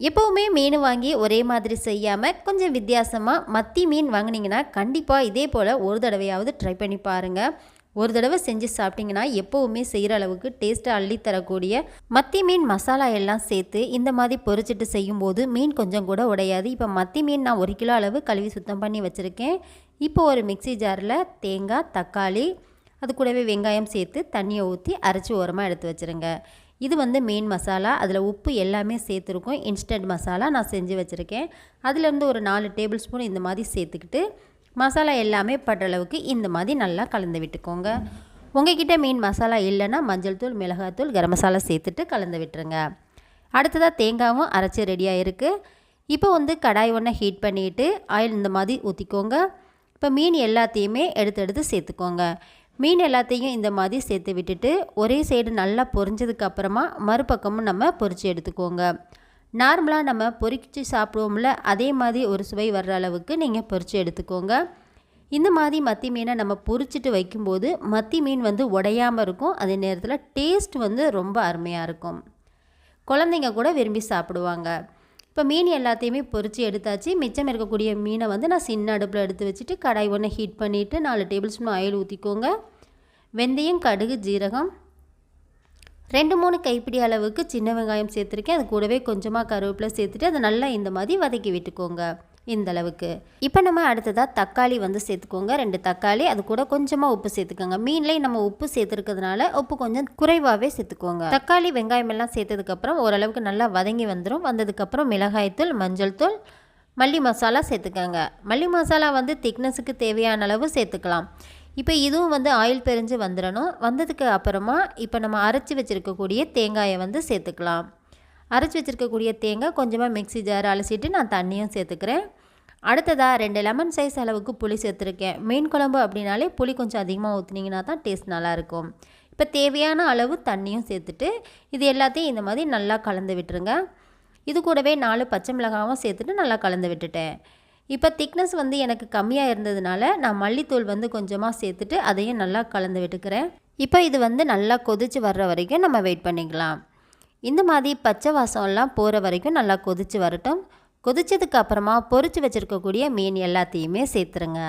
எப்போவுமே மீன் வாங்கி ஒரே மாதிரி செய்யாமல் கொஞ்சம் வித்தியாசமாக மத்தி மீன் வாங்கினீங்கன்னா கண்டிப்பாக இதே போல் ஒரு தடவையாவது ட்ரை பண்ணி பாருங்கள் ஒரு தடவை செஞ்சு சாப்பிட்டிங்கன்னா எப்போவுமே செய்கிற அளவுக்கு டேஸ்ட்டை அள்ளி தரக்கூடிய மத்தி மீன் மசாலா எல்லாம் சேர்த்து இந்த மாதிரி பொரிச்சிட்டு செய்யும்போது மீன் கொஞ்சம் கூட உடையாது. இப்போ மத்தி மீன் நான் ஒரு கிலோ அளவு கழுவி சுத்தம் பண்ணி வச்சுருக்கேன். இப்போ ஒரு மிக்சி ஜாரில் தேங்காய் தக்காளி அது கூடவே வெங்காயம் சேர்த்து தண்ணியை ஊற்றி அரைச்சி ஓரமாக எடுத்து வச்சுருங்க. இது வந்து மெயின் மசாலா அதில் உப்பு எல்லாமே சேர்த்துருக்கோம். இன்ஸ்டன்ட் மசாலா நான் செஞ்சு வச்சுருக்கேன். அதுலேருந்து ஒரு நாலு டேபிள் ஸ்பூன் இந்த மாதிரி சேர்த்துக்கிட்டு மசாலா எல்லாமே படுற அளவுக்கு இந்த மாதிரி நல்லா கலந்து விட்டுக்கோங்க. உங்ககிட்ட மீன் மசாலா இல்லைன்னா மஞ்சள் தூள் மிளகாத்தூள் கரம் மசாலா சேர்த்துட்டு கலந்து விட்டுருங்க. அடுத்ததாக தேங்காயும் அரைச்சி ரெடியாக இருக்குது இப்போ வந்து கடாய் ஒன்றை ஹீட் பண்ணிவிட்டு ஆயில் இந்த மாதிரி ஊற்றிக்கோங்க இப்போ மீன் எல்லாத்தையுமே எடுத்து எடுத்து சேர்த்துக்கோங்க. மீன் எல்லாத்தையும் இந்த மாதிரி சேர்த்து விட்டுட்டு ஒரே சைடு நல்லா பொரிஞ்சதுக்கு அப்புறமா மறுபக்கமும் நம்ம பொரித்து எடுத்துக்கோங்க. நார்மலாக நம்ம பொரிச்சு சாப்பிடுவோம்ல அதே மாதிரி ஒரு சுவை வர்ற அளவுக்கு நீங்கள் பொரித்து எடுத்துக்கோங்க. இந்த மாதிரி மத்தி மீனை நம்ம பொரிச்சிட்டு வைக்கும்போது மத்தி மீன் வந்து உடையாமல் இருக்கும் அதே நேரத்தில் டேஸ்ட் வந்து ரொம்ப அருமையாக இருக்கும். குழந்தைங்க கூட விரும்பி சாப்பிடுவாங்க. இப்போ மீன் எல்லாத்தையுமே பொறிச்சு எடுத்தாச்சு. மிச்சம் இருக்கக்கூடிய மீனை வந்து நான் சின்ன அடுப்பில் எடுத்து வச்சுட்டு கடாய் ஒன்று ஹீட் பண்ணிவிட்டு நாலு டேபிள் ஸ்பூன் ஆயில் ஊற்றிக்கோங்க வெந்தயம் கடுகு ஜீரகம். ரெண்டு மூணு கைப்பிடி அளவுக்கு சின்ன வெங்காயம் சேர்த்துருக்கேன். அது கூடவே கொஞ்சமாக கருவேப்பிலை சேர்த்துட்டு அதை நல்லா இந்த மாதிரி வதக்கி விட்டுக்கோங்க. இந்த அளவுக்கு இப்போ நம்ம அடுத்ததாக தக்காளி வந்து சேர்த்துக்கோங்க. ரெண்டு தக்காளி அது கூட கொஞ்சமாக உப்பு சேர்த்துக்கோங்க. மீன்லேயும் நம்ம உப்பு சேர்த்துருக்கிறதுனால உப்பு கொஞ்சம் குறைவாகவே சேர்த்துக்கோங்க. தக்காளி வெங்காயம் எல்லாம் சேர்த்ததுக்கப்புறம் ஓரளவுக்கு நல்லா வதங்கி வந்துடும் வந்ததுக்கப்புறம் மிளகாய்த்தூள் மஞ்சள் தூள் மல்லி மசாலா சேர்த்துக்கோங்க. மல்லி மசாலா வந்து திக்னஸுக்கு தேவையான அளவு சேர்த்துக்கலாம். இப்போ இதுவும் வந்து ஆயில் பிரிஞ்சு வந்துடணும் வந்ததுக்கு அப்புறமா இப்போ நம்ம அரைச்சி வச்சுருக்கக்கூடிய தேங்காயை வந்து சேர்த்துக்கலாம். அரைச்சி வச்சுருக்கக்கூடிய தேங்காய் கொஞ்சமாக மிக்சி ஜார் அலசிட்டு நான் தண்ணியும் சேர்த்துக்கிறேன். அடுத்ததாக ரெண்டு லெமன் சைஸ் அளவுக்கு புளி சேர்த்துருக்கேன். மீன் குழம்பு அப்படின்னாலே புளி கொஞ்சம் அதிகமாக ஊற்றுனீங்கன்னா தான் டேஸ்ட் நல்லாயிருக்கும் இப்போ தேவையான அளவு தண்ணியும் சேர்த்துட்டு இது எல்லாத்தையும் இந்த மாதிரி நல்லா கலந்து விட்டுருங்க. இது கூடவே நாலு பச்சை மிளகாவும் சேர்த்துட்டு நல்லா கலந்து விட்டுட்டேன். இப்போ திக்னஸ் வந்து எனக்கு கம்மியாக இருந்ததுனால நான் மல்லித்தூள் வந்து கொஞ்சமாக சேர்த்துட்டு அதையும் நல்லா கலந்து விட்டுக்கிறேன். இப்போ இது வந்து நல்லா கொதித்து வர்ற வரைக்கும் நம்ம வெயிட் பண்ணிக்கலாம். இந்த மாதிரி பச்சை வாசம்லாம் போகிற வரைக்கும் நல்லா கொதித்து வரட்டும். கொதிச்சதுக்கு அப்புறமா பொறிச்சு வச்சுருக்கக்கூடிய மீன் எல்லாத்தையுமே சேர்த்துருங்க.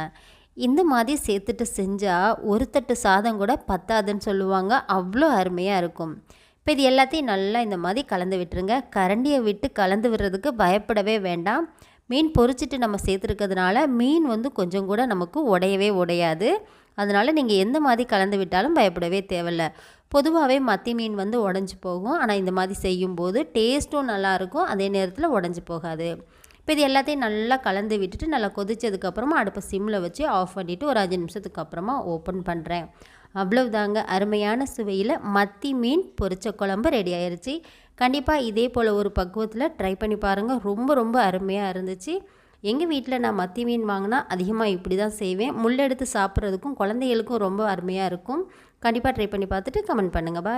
இந்த மாதிரி சேர்த்துட்டு செஞ்சால் ஒரு தட்டு சாதம் கூட பத்தாதுன்னு சொல்லுவாங்க. அவ்வளோ அருமையாக இருக்கும். இப்போ இது எல்லாத்தையும் நல்லா இந்த மாதிரி கலந்து விட்டுருங்க. கரண்டியை விட்டு கலந்து விடுறதுக்கு பயப்படவே வேண்டாம். மீன் பொறிச்சிட்டு நம்ம சேர்த்துருக்கிறதுனால மீன் வந்து கொஞ்சம் கூட நமக்கு உடையவே உடையாது. அதனால் நீங்கள் எந்த மாதிரி கலந்து விட்டாலும் பயப்படவே தேவையில்ல. பொதுவாகவே மத்தி மீன் வந்து உடஞ்சி போகும். ஆனால் இந்த மாதிரி செய்யும்போது டேஸ்ட்டும் நல்லாயிருக்கும் அதே நேரத்தில் உடஞ்சி போகாது. இப்போ இது எல்லாத்தையும் நல்லா கலந்து விட்டுட்டு நல்லா கொதிச்சதுக்கப்புறமா அடுப்பை சிம்மில் வச்சு ஆஃப் பண்ணிவிட்டு ஒரு அஞ்சு நிமிஷத்துக்கு அப்புறமா ஓப்பன் பண்ணுறேன் அவ்வளவுதாங்க அருமையான சுவையில் மத்தி மீன் பொரிச்ச குழம்பு ரெடி ஆயிடுச்சு கண்டிப்பாக இதே போல் ஒரு பக்குவத்தில் ட்ரை பண்ணி பாருங்கள் ரொம்ப ரொம்ப அருமையாக இருந்துச்சு. எங்கள் வீட்டில் நான் மத்தி மீன் வாங்கினா அதிகமாக இப்படி தான் செய்வேன். முள்ளெடுத்து சாப்பிட்றதுக்கும் குழந்தைகளுக்கும் ரொம்ப அருமையாக இருக்கும். கண்டிப்பாக ட்ரை பண்ணி பார்த்துட்டு கமெண்ட் பண்ணுங்கள் பாய்